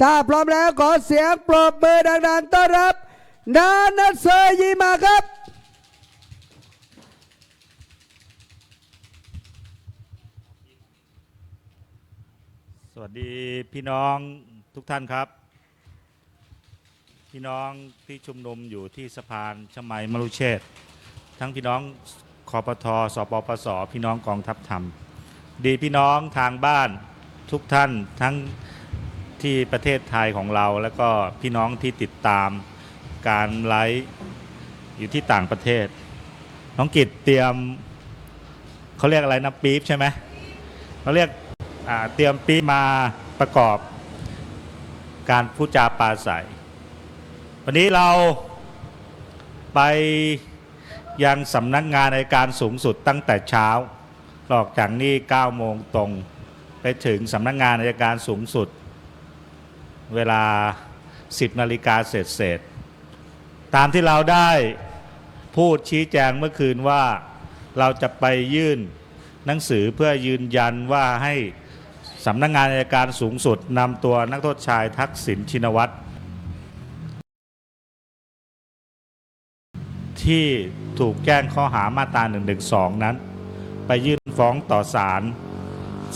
ถ้าพร้อมแล้วขอเสียงปรบมือดังๆต้อนรับ นานัทเซอร์ยีมาครับสวัสดีพี่น้องทุกท่านครับ พี่น้องที่ชุมนุมอยู่ที่สะพานชมัยมรุเชษทั้งพี่น้องคอปทสปปส พี่น้องกองทัพธรรม ดีพี่น้องทางบ้านทุกท่านทั้ง ที่ประเทศไทยของเรา แล้วก็พี่น้องที่ติดตามการไลฟ์อยู่ที่ต่างประเทศ น้องกิตเตรียมเขาเรียกอะไรนะปี๊บใช่ไหมเขาเรียกเตรียมปีมาประกอบ การพูดจาปาศัยวันนี้เราไปยังสำนักงานในการสูงสุดตั้งแต่เช้าออกจากนี่9โมงตรง ไปถึงสำนักงานในการสูงสุด เวลา 10นาฬิกาเศษเศษๆตามที่เราได้พูดชี้แจงเมื่อคืนว่าเราจะไปยื่นหนังสือเพื่อยืนยันว่าให้สำนักงานอัยการสูงสุดนำตัวนักโทษชายทักษิณชินวัตรที่ถูกแจ้งข้อหามาตรา1นึนั้น ไปยื่นฟ้องต่อศาล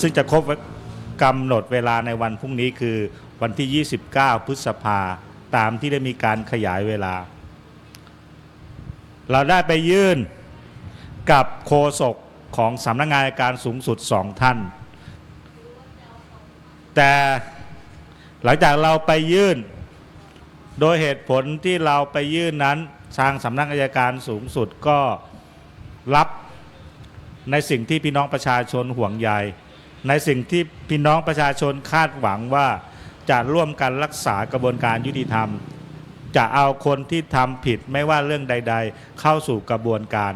ซึ่งจะครบกำหนดเวลาในวันพรุ่งนี้คือ วันที่ 29 พฤษภาตามที่ได้มีการขยายเวลา เราได้ไปยื่นกับโฆษกของสำนักงานการสูงสุดสองท่าน แต่หลังจากเราไปยื่น โดยเหตุผลที่เราไปยื่นนั้นทางสำนักอายการสูงสุดก็รับในสิ่งที่พี่น้องประชาชนห่วงใยในสิ่งที่พี่น้องประชาชนคาดหวังว่า จะร่วมกันรักษากระบวนการยุติธรรม จะเอาคนที่ทำผิดไม่ว่าเรื่องใด ๆ เข้าสู่กระบวนการ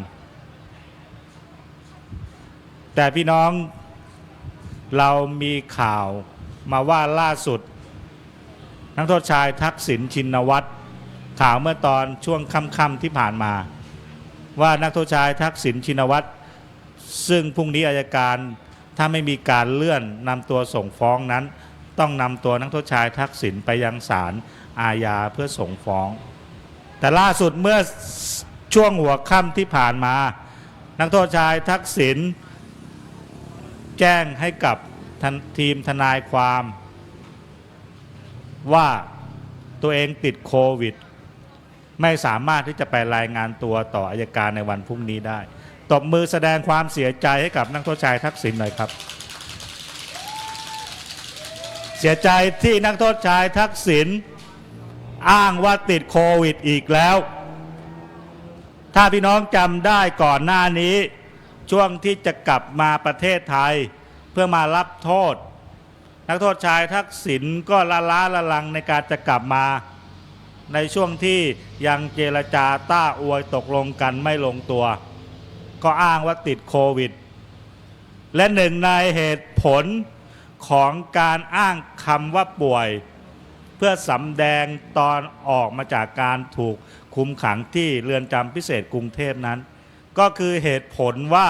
แต่พี่น้องเรามีข่าวมาว่าล่าสุด นักโทษชายทักษิณชินวัตรข่าวเมื่อตอนช่วงค่ำๆที่ผ่านมา ว่านักโทษชายทักษิณชินวัตรซึ่งพรุ่งนี้อายการถ้าไม่มีการเลื่อนนำตัวส่งฟ้องนั้น ต้องนำตัวนักโทษชายทักษิณไปยังศาลอาญาเพื่อส่งฟ้อง แต่ล่าสุดเมื่อช่วงหัวค่ำที่ผ่านมา นักโทษชายทักษิณแจ้งให้กับท,ทีมทนายความ ว่าตัวเองติดโควิด ไม่สามารถที่จะไปรายงานตัวต่ออายการในวันพรุ่งนี้ได้ ตบมือแสดงความเสียใจให้กับนักโทษชายทักษิณหน่อยครับ เสียใจที่นักโทษชายทักษิณอ้างว่าติดโควิดอีกแล้ว ถ้าพี่น้องจำได้ก่อนหน้านี้ ช่วงที่จะกลับมาประเทศไทย เพื่อมารับโทษ นักโทษชายทักษิณก็ละล้าละลังในการจะกลับมา ในช่วงที่ยังเจรจาต้าอวยตกลงกันไม่ลงตัว ก็อ้างว่าติดโควิด และหนึ่งในเหตุผล ของการอ้างคำว่าป่วย เพื่อสำแดงตอนออกมาจากการถูกคุมขังที่เรือนจำพิเศษกรุงเทพนั้น ก็คือเหตุผลว่า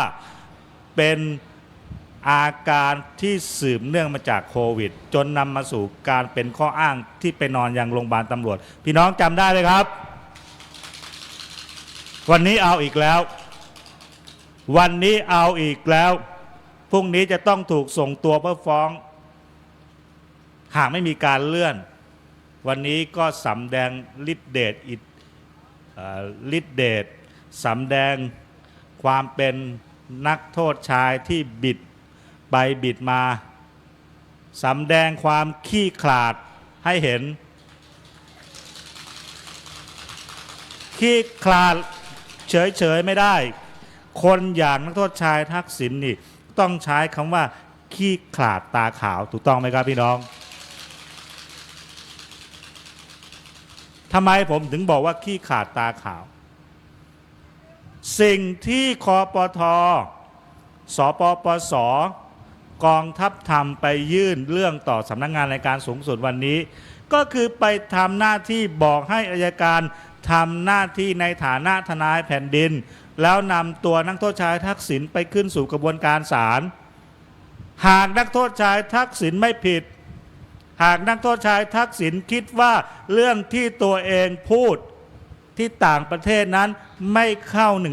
เป็นอาการที่สืบเนื่องมาจากโควิด จนนำมาสู่การเป็นข้ออ้างที่ไปนอนอยังโรงพยาบาลตำรวจ พี่น้องจำได้เลยครับ วันนี้เอาอีกแล้ว วันนี้เอาอีกแล้ว พรุ่งนี้จะต้องถูกส่งตัวเพื่อฟ้อง หากไม่มีการเลื่อน วันนี้ก็สำแดงฤทธิเดชอิทฤทธิเดชสำแดงความเป็นนักโทษชายที่บิดไปบิดมาสำแดงความขี้ขลาดให้เห็น ขี้ขลาดเฉยๆไม่ได้ คนอย่างนักโทษชายทักษิณนี่ ต้องใช้คำว่า ขี้ขลาดตาขาวถูกต้องไหมครับพี่น้องทำไมผมถึงบอกว่าขี้ขาดตาขาว สิ่งที่คอปทสปปส กองทัพทำไปยื่นเรื่องต่อสำนักงงานในการสูงสุดวันนี้ ก็คือไปทำหน้าที่บอกให้อายการ ทำหน้าที่ในฐานะทนายแผ่นดิน แล้วนำตัวนักโทษชายทักษิณไปขึ้นสู่กระบวนการศาลหากนักโทษชายทักษิณไม่ผิด หากนักโทษชายทักษิณคิดว่าเรื่องที่ตัวเองพูดที่ต่างประเทศนั้นไม่เข้า1นึ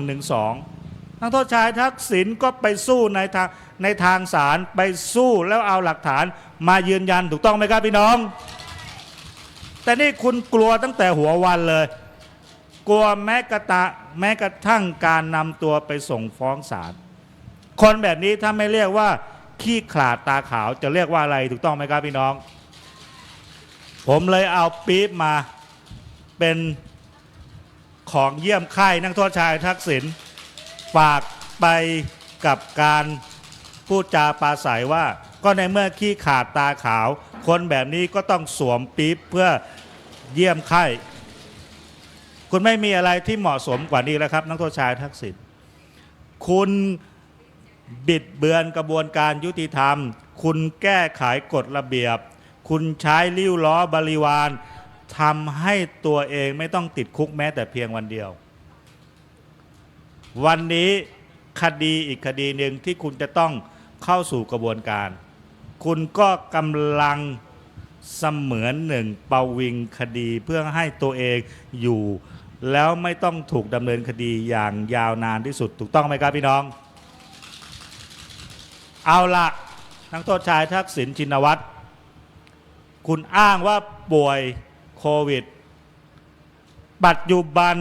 นักโทษชายทักษิณก็ไปสู้ในทางในทางศาลไปสู้แล้วเอาหลักฐานมายืนยันถูกต้องไหมครับพี่น้อง แต่นี่คุณกลัวตั้งแต่หัววันเลย กลัวแม้กระตะแม้กระทั่งการนำตัวไปส่งฟ้องศาลคนแบบนี้ถ้าไม่เรียกว่า ขี้ขลาดตาขาวจะเรียกว่าอะไรถูกต้องไหมครับพี่น้อง ผมเลยเอาปี๊บมาเป็นของเยี่ยมค่ายนักโทษชายทักษิณฝากไปกับการพูดจาปาศัยว่า ก็ในเมื่อขี้ขาดตาขาว คนแบบนี้ก็ต้องสวมปี๊บเพื่อเยี่ยมค่าย คุณไม่มีอะไรที่เหมาะสมกว่านี้แล้วครับ นักโทษชายทักษิณคุณบิดเบือนกระบวนการยุติธรรม คุณแก้ไขกฎระเบียบ คุณใช้ลิ้วล้อบริวารทำให้ตัวเองไม่ต้องติดคุกแม้แต่เพียงวันเดียว วันนี้คดีอีกคดีหนึ่งที่คุณจะต้องเข้าสู่กระบวนการ คุณก็กำลังเสมือนหนึ่งเปาวิงคดีเพื่อให้ตัวเองอยู่ แล้วไม่ต้องถูกดำเนินคดีอย่างยาวนานที่สุด ถูกต้องไหมครับพี่น้อง เอาละนักโทษชายทักษิณชินวัตร คุณอ้างว่าป่วยโควิด ปัจจุบัน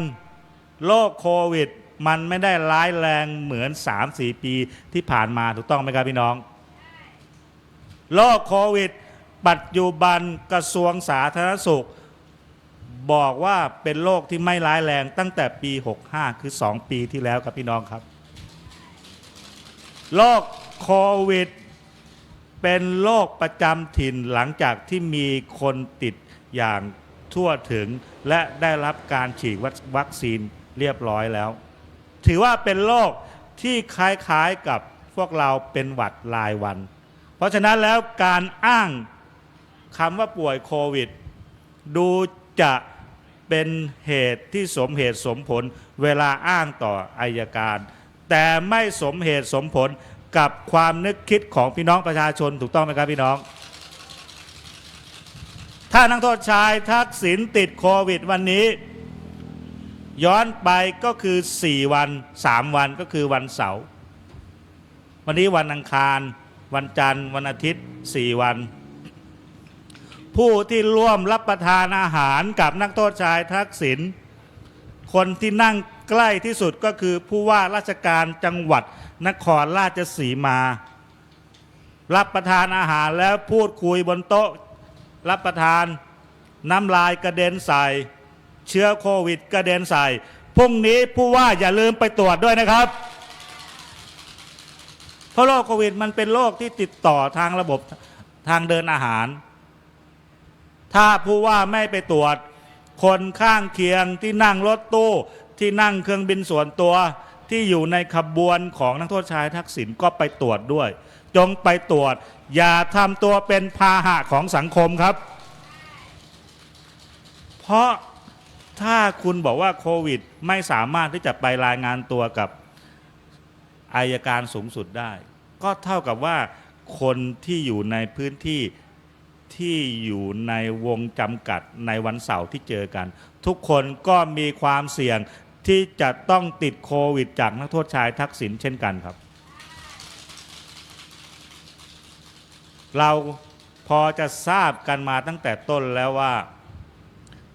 โรคโควิด มันไม่ได้ร้ายแรงเหมือน 3-4 ปีที่ผ่านมาถูกต้องไหมครับพี่น้องโรคโควิด ปัจจุบันกระทรวงสาธารณสุข บอกว่าเป็นโรคที่ไม่ร้ายแรงตั้งแต่ปี 65 คือ 2 ปีที่แล้วครับพี่น้องครับโรคโควิด เป็นโรคประจำถิ่นหลังจากที่มีคนติดอย่างทั่วถึง และได้รับการฉีดวัคซีนเรียบร้อยแล้ว ถือว่าเป็นโรคที่คล้ายๆกับพวกเราเป็นหวัดรายวัน เพราะฉะนั้นแล้วการอ้างคำว่าป่วยโควิด ดูจะ เป็นเหตุที่สมเหตุสมผลเวลาอ้างต่ออายการ แต่ไม่สมเหตุสมผลกับความนึกคิดของพี่น้องประชาชนถูกต้องไหมครับพี่น้อง ถ้านักโทษชายทักษิณติดโควิดวันนี้ ย้อนไปก็คือ 4 วัน 3 วันก็คือวันเสาร์วันนี้วันอังคาร วันจันทร์ วันอาทิตย์ 4 วัน ผู้ที่ร่วมรับประทานอาหารกับนักโทษชายทักษิณคนที่นั่งใกล้ที่สุดก็คือผู้ว่าราชการจังหวัดนครราชสีมา รับประทานอาหารแล้วพูดคุยบนโต๊ะ รับประทานน้ำลายกระเด็นใส่ เชื้อโควิดกระเด็นใส่พรุ่งนี้ผู้ว่าอย่าลืมไปตรวจด้วยนะครับ เพราะโรคโควิดมันเป็นโรคที่ติดต่อทางระบบทางเดินอาหาร ถ้าผู้ว่าไม่ไปตรวจ คนข้างเคียงที่นั่งรถตู้ที่นั่งเครื่องบินส่วนตัวที่อยู่ในขบวนของนักโทษชายทักษิณก็ไปตรวจด้วย จงไปตรวจ อย่าทำตัวเป็นพาหะของสังคมครับ เพราะถ้าคุณบอกว่าโควิด ไม่สามารถที่จะไปรายงานตัวกับอายการสูงสุดได้ ก็เท่ากับว่าคนที่อยู่ในพื้นที่ ที่อยู่ในวงจำกัดในวันเสาร์ที่เจอกัน ทุกคนก็มีความเสี่ยงที่จะต้องติดโควิด จากนักโทษชายทักษิณเช่นกันครับ เราพอจะทราบกันมาตั้งแต่ต้นแล้วว่า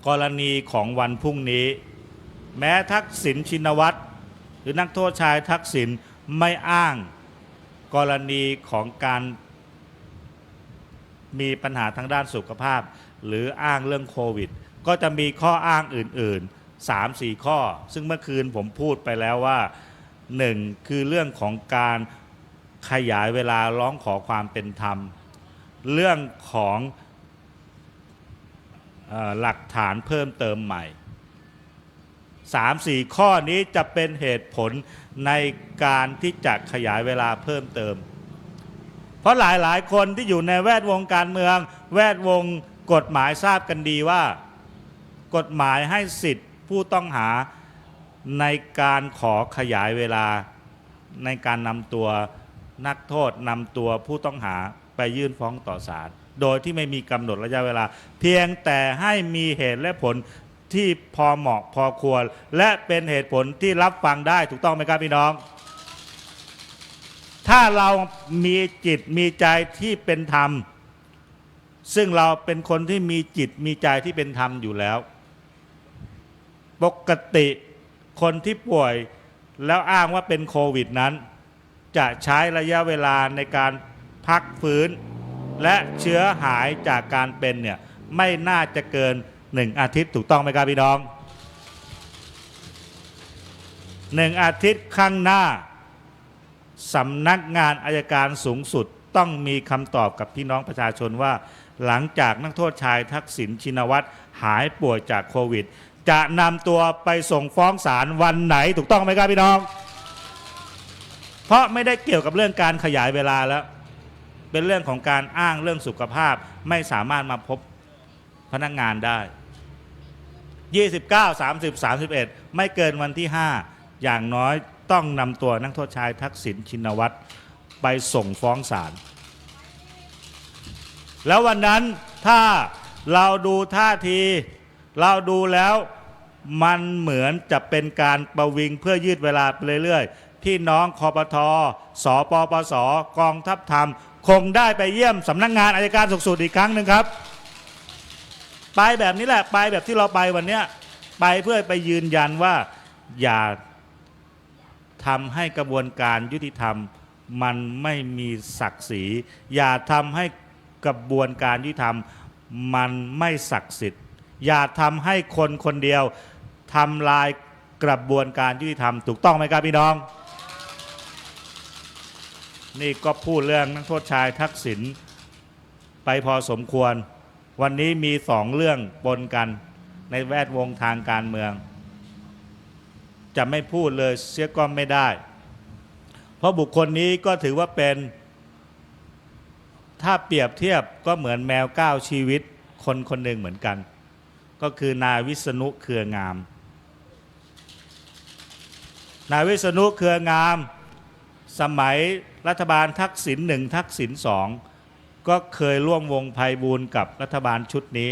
กรณีของวันพรุ่งนี้ แม้ทักษิณชินวัตรหรือนักโทษชายทักษิณไม่อ้างกรณีของการ มีปัญหาทางด้านสุขภาพ หรืออ้างเรื่องโควิด ก็จะมีข้ออ้างอื่น ๆ 3 4 ข้อ ซึ่งเมื่อคืนผมพูดไปแล้วว่า 1. คือเรื่องของการขยายเวลาร้องขอความเป็นธรรม เรื่องของออหลักฐานเพิ่มเติมใหม่ 3 4 ข้อนี้จะเป็นเหตุผลในการที่จะขยายเวลาเพิ่มเติม เพราะหลายๆ คนที่อยู่ในแวดวงการเมือง แวดวงกฎหมายทราบกันดีว่า กฎหมายให้สิทธิ์ผู้ต้องหาในการขอขยายเวลาในการนำตัวนักโทษนำตัวผู้ต้องหาไปยื่นฟ้องต่อศาลโดยที่ไม่มีกำหนดระยะเวลา เพียงแต่ให้มีเหตุและผลที่พอเหมาะพอควร และเป็นเหตุผลที่รับฟังได้ถูกต้องไหมครับพี่น้อง ถ้าเรามีจิตมีใจที่เป็นธรรม ซึ่งเราเป็นคนที่มีจิตมีใจที่เป็นธรรมอยู่แล้ว ปกติคนที่ป่วยแล้วอ้างว่าเป็นโควิดนั้น จะใช้ระยะเวลาในการพักฟื้น และเชื้อหายจากการเป็นเนี่ยไม่น่าจะเกินหนึ่งอาทิตย์ถูกต้องไหมครับพี่น้องหนึ่งอาทิตย์ข้างหน้า สำนักงานอายการสูงสุดต้องมีคำตอบกับพี่น้องประชาชนว่า หลังจากนักโทษชายทักษิณชินวัตรหายป่วยจากโควิด จะนำตัวไปส่งฟ้องศาลวันไหนถูกต้องไหมครับพี่น้อง เพราะไม่ได้เกี่ยวกับเรื่องการขยายเวลาแล้ว เป็นเรื่องของการอ้างเรื่องสุขภาพไม่สามารถมาพบพนักงานได้ 29 30 31 ไม่เกินวันที่ 5 อย่างน้อย ต้องนำตัวนักโทษชายทักษิณชินวัตรไปส่งฟ้องศาลแล้ววันนั้นถ้าเราดูท่าที เราดูแล้วมันเหมือนจะเป็นการประวิงเพื่อยืดเวลาไปเรื่อยๆ พี่น้องคอปทสปปส กองทัพธรรม คงได้ไปเยี่ยมสำนักงงานอายการสูงสุดอีกครั้งหนึ่งครับ ไปแบบนี้แหละ ไปแบบที่เราไปวันเนี้ยไปเพื่อไปยืนยันว่าอย่า ทำให้กระบวนการยุติธรรมมันไม่มีศักดิ์ศรี อย่าทำให้กระบวนการยุติธรรมมันไม่ศักดิ์สิทธิ์ อย่าทำให้คนคนเดียวทำลายกระบวนการยุติธรรมถูกต้องไหมครับพี่น้อง นี่ก็พูดเรื่องนักโทษชายทักษิณไปพอสมควร วันนี้มีสองเรื่องปนกันในแวดวงทางการเมือง จะไม่พูดเลยเสียก็ไม่ได้ เพราะบุคคลนี้ก็ถือว่าเป็น ถ้าเปรียบเทียบก็เหมือนแมวก้าวชีวิต คนคนหนึ่งเหมือนกัน ก็คือนายวิษณุเครืองาม นายวิษณุเครืองาม สมัยรัฐบาลทักษิณหนึ่งทักษิณสองก็เคยร่วมวงไพบูลกับรัฐบาลชุดนี้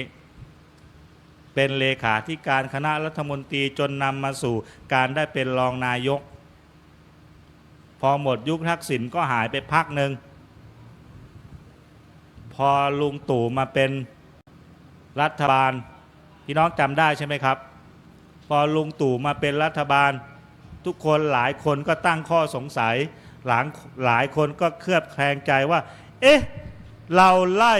เป็นเลขาธิการคณะรัฐมนตรีจนนำมาสู่การได้เป็นรองนายก พอหมดยุคทักษิณก็หายไปพักหนึ่งพอลุงตู่มาเป็นรัฐบาล พี่น้องจำได้ใช่ไหมครับ พอลุงตู่มาเป็นรัฐบาล ทุกคนหลายคนก็ตั้งข้อสงสัยหลายหลายคนก็เคลือบแคลงใจว่า เอ๊ะ เราไล่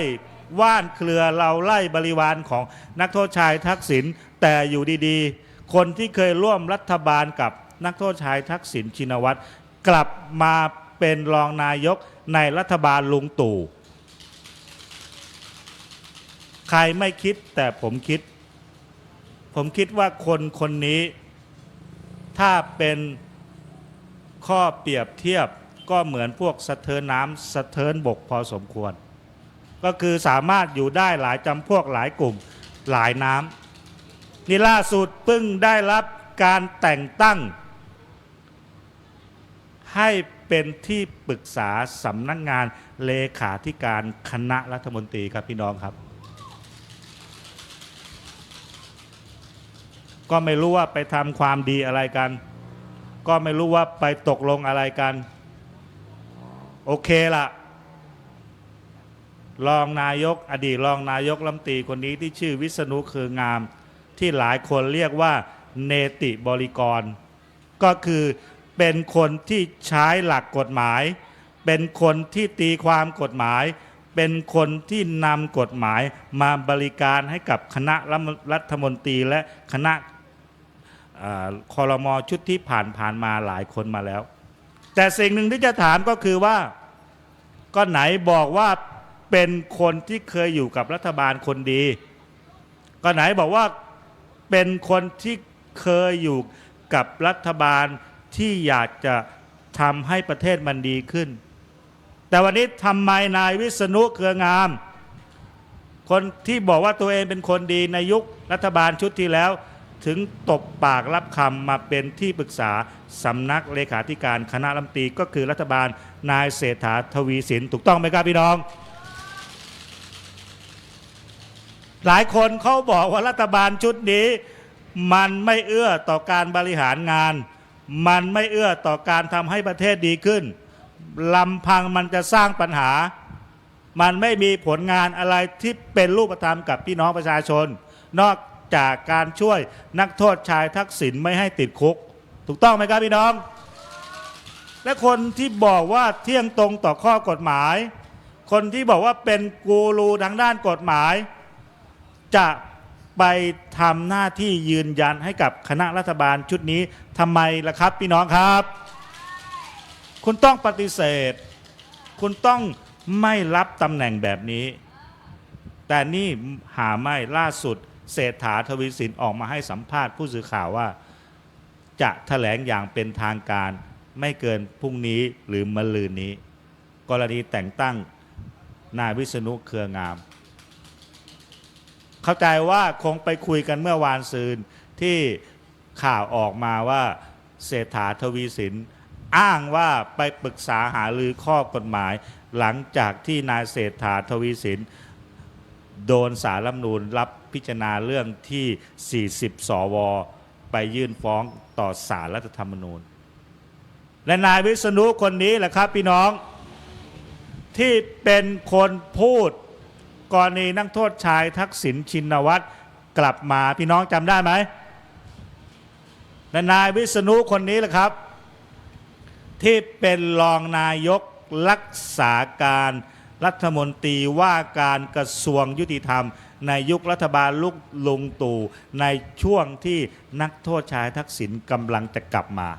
ว่านเครือเราไล่บริวารของนักโทษชายทักษิณแต่อยู่ดีๆ คนที่เคยร่วมรัฐบาลกับนักโทษชายทักษิณชินวัตรกลับมาเป็นรองนายกในรัฐบาลลุงตู่ ใครไม่คิดแต่ผมคิด ผมคิดว่าคนคนนี้ ถ้าเป็นข้อเปรียบเทียบก็เหมือนพวกสะเทินน้ำสะเทินบกพอสมควร ก็คือสามารถอยู่ได้หลายจำพวกหลายกลุ่มหลายน้ำนี่ล่าสุดเพิ่งได้รับการแต่งตั้ง ให้เป็นที่ปรึกษาสำนักงานเลขาธิการคณะรัฐมนตรีครับพี่น้องครับ ก็ไม่รู้ว่าไปทำความดีอะไรกัน ก็ไม่รู้ว่าไปตกลงอะไรกัน โอเคละ รองนายก อดีตรองนายกรัฐมนตรีคนนี้ที่ชื่อวิษณุคืองาม ที่หลายคนเรียกว่าเนติบริกร ก็คือเป็นคนที่ใช้หลักกฎหมาย เป็นคนที่ตีความกฎหมาย เป็นคนที่นำกฎหมายมาบริการให้กับคณะรัฐมนตรีและคณะคอรมอชุดที่ผ่านผ่านมาหลายคนมาแล้ว แต่สิ่งหนึ่งที่จะถามก็คือว่า ก็ไหนบอกว่า เป็นคนที่เคยอยู่กับรัฐบาลคนดี ก็ไหนบอกว่าเป็นคนที่เคยอยู่กับรัฐบาลที่อยากจะทำให้ประเทศมันดีขึ้น แต่วันนี้ทำไมนายวิษณุเครืองาม คนที่บอกว่าตัวเองเป็นคนดีในยุครัฐบาลชุดที่แล้ว ถึงตบปากรับคำมาเป็นที่ปรึกษาสำนักเลขาธิการคณะรัฐมนตรีก็คือรัฐบาลนายเศรษฐาทวีสินถูกต้องไหมครับพี่น้อง หลายคนเขาบอกว่ารัฐบาลชุดนี้ มันไม่เอื้อต่อการบริหารงาน มันไม่เอื้อต่อการทำให้ประเทศดีขึ้นลำพังมันจะสร้างปัญหา มันไม่มีผลงานอะไรที่เป็นรูปธรรมกับพี่น้องประชาชน นอกจากการช่วยนักโทษชายทักษิณไม่ให้ติดคุก ถูกต้องไหมครับพี่น้อง และคนที่บอกว่าเที่ยงตรงต่อข้อกฎหมาย คนที่บอกว่าเป็นกูรูทางด้านกฎหมาย จะไปทำหน้าที่ยืนยันให้กับคณะรัฐบาลชุดนี้ทำไมล่ะครับ พี่น้องครับ คุณต้องปฏิเสธ คุณต้องไม่รับตำแหน่งแบบนี้ แต่นี่หาไม่ล่าสุดเศรษฐาทวีสินออกมาให้สัมภาษณ์ผู้สื่อข่าวว่า จะแถลงอย่างเป็นทางการไม่เกินพรุ่งนี้หรือมะรืนนี้ กรณีแต่งตั้งนายวิษณุเครืองาม เข้าใจว่าคงไปคุยกันเมื่อวานซืนที่ข่าวออกมาว่าเศรษฐาทวีสิน อ้างว่าไปปรึกษาหารือข้อกฎหมาย หลังจากที่นายเศรษฐาทวีสิน โดนสารรัฐธรรมนูญรับพิจารณาเรื่องที่ 40 สว ไปยื่นฟ้องต่อสารรัฐธรรมนูญ และนายวิษณุคนนี้แหละครับพี่น้องที่เป็นคนพูด กรณีนักโทษชายทักษิณชินวัตรกลับมาพี่น้องจำได้ไหมนายวิษณุคนนี้แหละครับ ที่เป็นรองนายกรักษาการรัฐมนตรีว่าการกระทรวงยุติธรรม ในยุครัฐบาลลุกลุงตู่ในช่วงที่นักโทษชายทักษิณกำลังจะกลับมา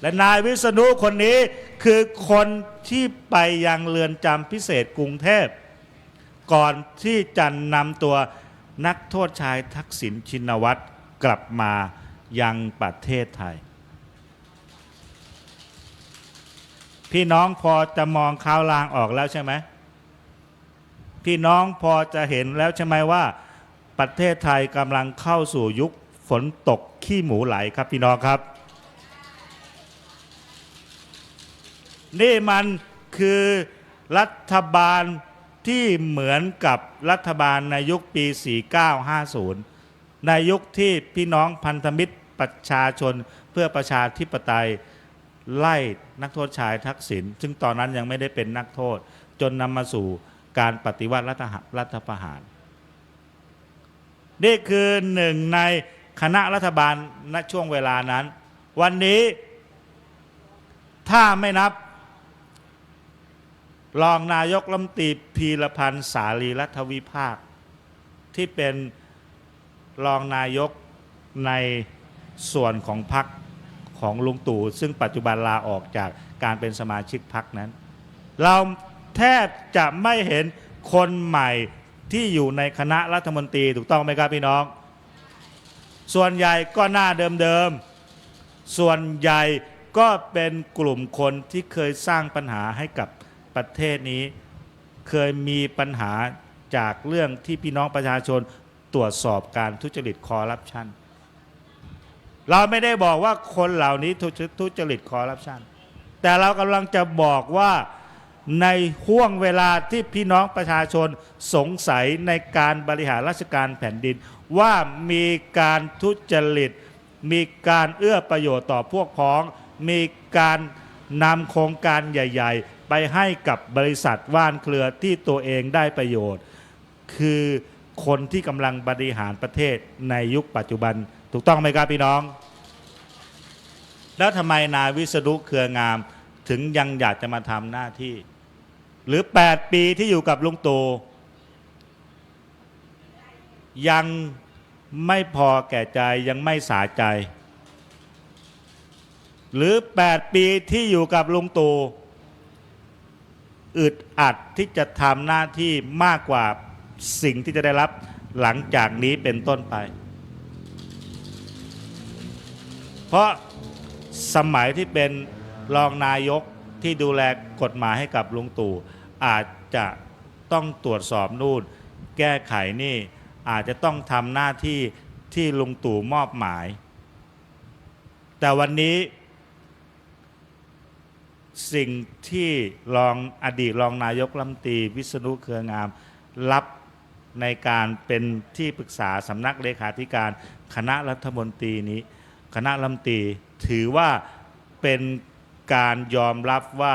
และนายวิษณุคนนี้คือคนที่ไปยังเรือนจำพิเศษกรุงเทพ ก่อนที่จะนำตัวนักโทษชายทักษิณชินวัตรกลับมายังประเทศไทย พี่น้องพอจะมองข่าวลางออกแล้วใช่ไหมพี่น้องพอจะเห็นแล้วใช่ไหมว่า ประเทศไทยกำลังเข้าสู่ยุคฝนตกขี้หมูไหลครับพี่น้องครับ นี่มันคือรัฐบาลที่เหมือนกับรัฐบาลในยุคปี 4950 ในยุคที่พี่น้องพันธมิตรประชาชนเพื่อประชาธิปไตยไล่นักโทษชายทักษิณซึ่งตอนนั้นยังไม่ได้เป็นนักโทษ จนนำมาสู่การปฏิวัติรัฐรัฐประหาร นี่คือหนึ่งในคณะรัฐบาลณช่วงเวลานั้น วันนี้ถ้าไม่นับ รองนายกรัมตีพีรพันธ์สารีรัฐวิภาค ที่เป็นรองนายกในส่วนของพรรคของลุงตู่ซึ่งปัจจุบันลาออกจากการเป็นสมาชิกพรรคนั้น เราแทบจะไม่เห็นคนใหม่ที่อยู่ในคณะรัฐมนตรีถูกต้องไหมครับพี่น้อง ส่วนใหญ่ก็หน้าเดิมๆส่วนใหญ่ก็เป็นกลุ่มคนที่เคยสร้างปัญหาให้กับ ประเทศนี้เคยมีปัญหาจากเรื่องที่พี่น้องประชาชนตรวจสอบการทุจริตคอร์รัปชันเราไม่ได้บอกว่าคนเหล่านี้ทุจริตคอร์รัปชันแต่เรากำลังจะบอกว่าในห่วงเวลาที่พี่น้องประชาชนสงสัยในการบริหารราชการแผ่นดิน ว่ามีการทุจริต มีการเอื้อประโยชน์ต่อพวกพ้อง มีการนำโครงการใหญ่ๆ ไปให้กับบริษัทว่านเครือที่ตัวเองได้ประโยชน์ คือคนที่กำลังบริหารประเทศในยุคปัจจุบัน ถูกต้องไหมครับพี่น้อง แล้วทำไมนายวิษณุเครืองามถึงยังอยากจะมาทำหน้าที่ หรือ 8 ปีที่อยู่กับลุงตู่ยังไม่พอแก่ใจยังไม่สาใจ หรือ 8 ปีที่อยู่กับลุงตู่ อึดอัดที่จะทำหน้าที่มากกว่าสิ่งที่จะได้รับหลังจากนี้เป็นต้นไป เพราะสมัยที่เป็นรองนายกที่ดูแลกฎหมายให้กับลุงตู่อาจจะต้องตรวจสอบนู่นแก้ไขนี่อาจจะต้องทำหน้าที่ที่ลุงตู่มอบหมาย แต่วันนี้ สิ่งที่รองอดีตรองนายกรัฐมนตรีวิษณุเครืองาม รับในการเป็นที่ปรึกษาสำนักเลขาธิการคณะรัฐมนตรีนี้ คณะรัฐมนตรีถือว่าเป็นการยอมรับว่า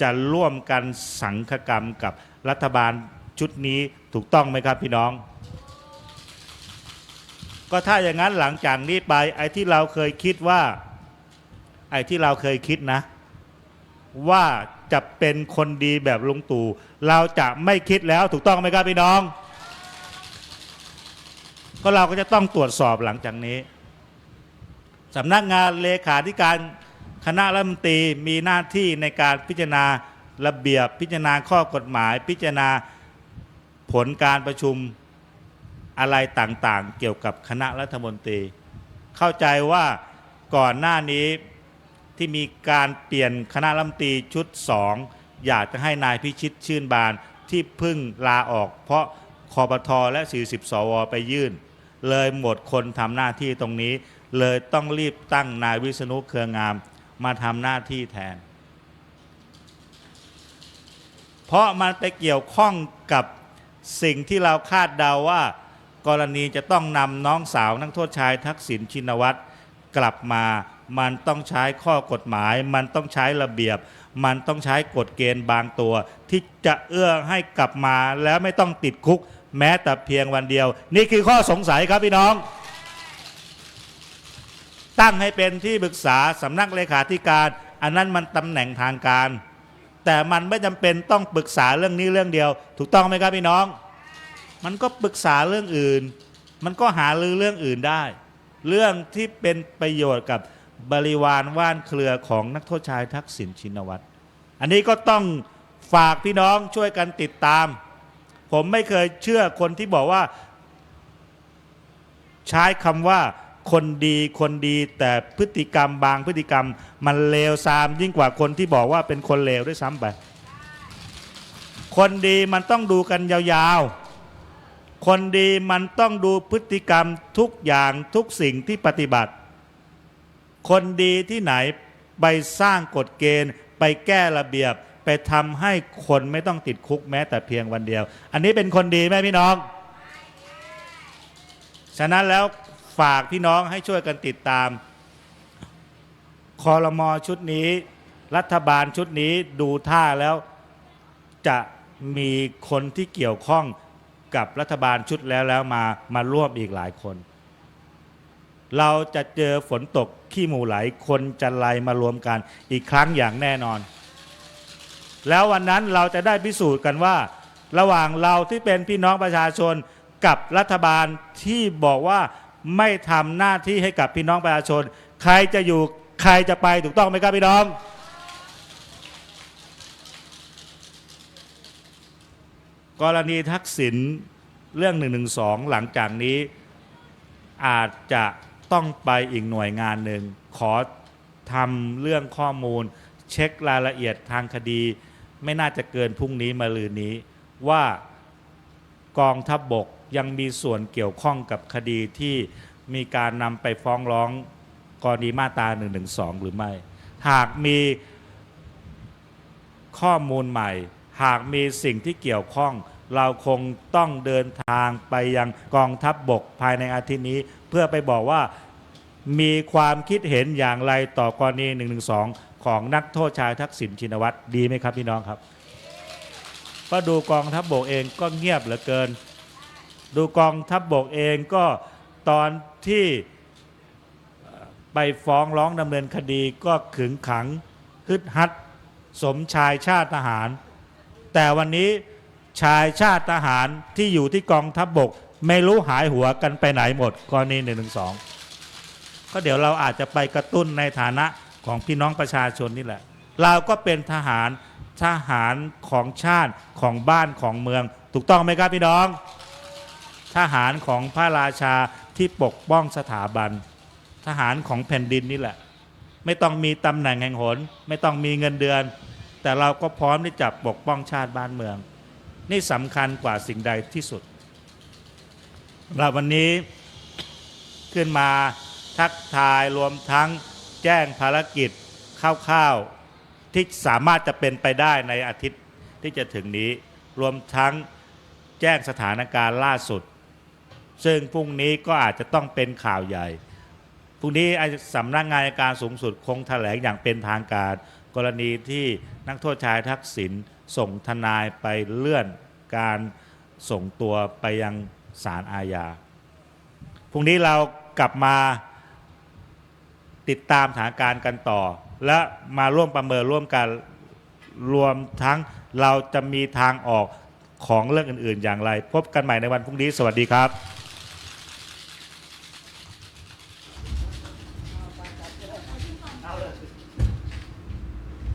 จะร่วมกันสังคกรรมกับรัฐบาลชุดนี้ถูกต้องไหมครับพี่น้อง ก็ถ้าอย่างนั้นหลังจากนี้ไปไอ้ที่เราเคยคิดว่า ไอ้ที่เราเคยคิดนะ ว่าจะเป็นคนดีแบบลุงตู่ เราจะไม่คิดแล้วถูกต้องไหมครับพี่น้อง ก็เราก็จะต้องตรวจสอบหลังจากนี้สำนักงานเลขาธิการคณะรัฐมนตรีมีหน้าที่ในการพิจารณาระเบียบพิจารณาข้อกฎหมาย พิจารณาผลการประชุมอะไรต่างๆ เกี่ยวกับคณะรัฐมนตรี เข้าใจว่าก่อนหน้านี้ ที่มีการเปลี่ยนคณะรัฐมนตรีชุด 2 อยากจะให้นายพิชิตชื่นบานที่เพึ่งลาออก เพราะคอปทอและ 40 สว ไปยื่น เลยหมดคนทำหน้าที่ตรงนี้ เลยต้องรีบตั้งนายวิษณุเครืองาม มาทำหน้าที่แทน เพราะมันไปเกี่ยวข้องกับสิ่งที่เราคาดเดาว่า กรณีจะต้องนำน้องสาวนักโทษชายทักษิณชินวัตรกลับมา มันต้องใช้ข้อกฎหมาย มันต้องใช้ระเบียบ มันต้องใช้กฎเกณฑ์บางตัว ที่จะเอื้อให้กลับมาแล้วไม่ต้องติดคุก แม้แต่เพียงวันเดียว นี่คือข้อสงสัยครับพี่น้อง ตั้งให้เป็นที่ปรึกษาสำนักเลขาธิการ อันนั้นมันตำแหน่งทางการ แต่มันไม่จำเป็นต้องปรึกษาเรื่องนี้เรื่องเดียว ถูกต้องไหมครับพี่น้อง มันก็ปรึกษาเรื่องอื่น มันก็หาลือเรื่องอื่นได้ เรื่องที่เป็นประโยชน์กับ บริวารว่านเครือของนักโทษชายทักษิณชินวัตร อันนี้ก็ต้องฝากพี่น้องช่วยกันติดตาม ผมไม่เคยเชื่อคนที่บอกว่า ใช้คำว่าคนดีคนดีแต่พฤติกรรมบางพฤติกรรมมันเลวทราม ยิ่งกว่าคนที่บอกว่าเป็นคนเลวด้วยซ้ำไป คนดีมันต้องดูกันยาวๆ คนดีมันต้องดูพฤติกรรมทุกอย่างทุกสิ่งที่ปฏิบัติ คนดีที่ไหนไปสร้างกฎเกณฑ์ ไปแก้ระเบียบ ไปทำให้คนไม่ต้องติดคุกแม้แต่เพียงวันเดียว อันนี้เป็นคนดีไหมพี่น้อง ฉะนั้นแล้วฝากพี่น้องให้ช่วยกันติดตามคอรมอชุดนี้ รัฐบาลชุดนี้ดูท่าแล้วจะมีคนที่เกี่ยวข้องกับรัฐบาลชุดแล้วแล้วมามาร่วมอีกหลายคน เราจะเจอฝนตก ขี้หมูไหล คนจะไลมารวมกันอีกครั้งอย่างแน่นอน แล้ววันนั้นเราจะได้พิสูจน์กันว่า ระหว่างเราที่เป็นพี่น้องประชาชนกับรัฐบาลที่บอกว่าไม่ทำหน้าที่ให้กับพี่น้องประชาชน ใครจะอยู่ใครจะไปถูกต้องไหมครับพี่น้อง กรณีทักษิณเรื่อง1นึหลังจากนี้อาจจะ ต้องไปอีกหน่วยงานหนึ่ง ขอทำเรื่องข้อมูล เช็ครายละเอียดทางคดี ไม่น่าจะเกินพรุ่งนี้มาลืนนี้ ว่ากองทัพบบกยังมีส่วนเกี่ยวข้องกับคดีที่มีการนำไปฟ้องร้องกรณีมาตรา1นึหรือไม่ หากมีข้อมูลใหม่ หากมีสิ่งที่เกี่ยวข้อง เราคงต้องเดินทางไปยังกองทัพบบกภายในอาทิตย์นี้ พื่อไปบอกว่ามีความคิดเห็นอย่างไรต่อกรณี1นึของนักโทษชายทักษิณชินวัตรดีไหมครับพี่น้องครับ ก็ดูกองทัพบบกเองก็เงียบเหลือเกิน ดูกองทัพบบกเองก็ตอนที่ไปฟ้องร้องดำเนินคดีก็ขึงขังฮึดฮัด สมชายชาติทหาร แต่วันนี้ชายชาติทหารที่อยู่ที่กองทัพบบก ไม่รู้หายหัวกันไปไหนหมดกรณีหนึ่งหนึ่งสองก็เดี๋ยวเราอาจจะไปกระตุ้นในฐานะของพี่น้องประชาชนนี่แหละ เราก็เป็นทหารทหารของชาติของบ้านของเมือง ถูกต้องไหมครับพี่น้อง ทหารของพระราชาที่ปกป้องสถาบัน ทหารของแผ่นดินนี่แหละ ไม่ต้องมีตำแหน่งแห่งหน ไม่ต้องมีเงินเดือน แต่เราก็พร้อมที่จะปกป้องชาติบ้านเมือง นี่สำคัญกว่าสิ่งใดที่สุด เราวันนี้ขึ้นมาทักทายรวมทั้งแจ้งภารกิจคร่าวๆที่สามารถจะเป็นไปได้ในอาทิตย์ที่จะถึงนี้ รวมทั้งแจ้งสถานการณ์ล่าสุด ซึ่งพรุ่งนี้ก็อาจจะต้องเป็นข่าวใหญ่พรุ่งนี้สำนักงานการสูงสุดคงแถลงอย่างเป็นทางการ กรณีที่นักโทษชายทักษิณส่งทนายไปเลื่อนการส่งตัวไปยัง ศาลอาญา พรุ่งนี้เรากลับมาติดตามสถานการณ์กันต่อ และมาร่วมประเมินร่วมกันรวมทั้งเราจะมีทางออกของเรื่องอื่น ๆ อย่างไร พบกันใหม่ในวันพรุ่งนี้ สวัสดีครับ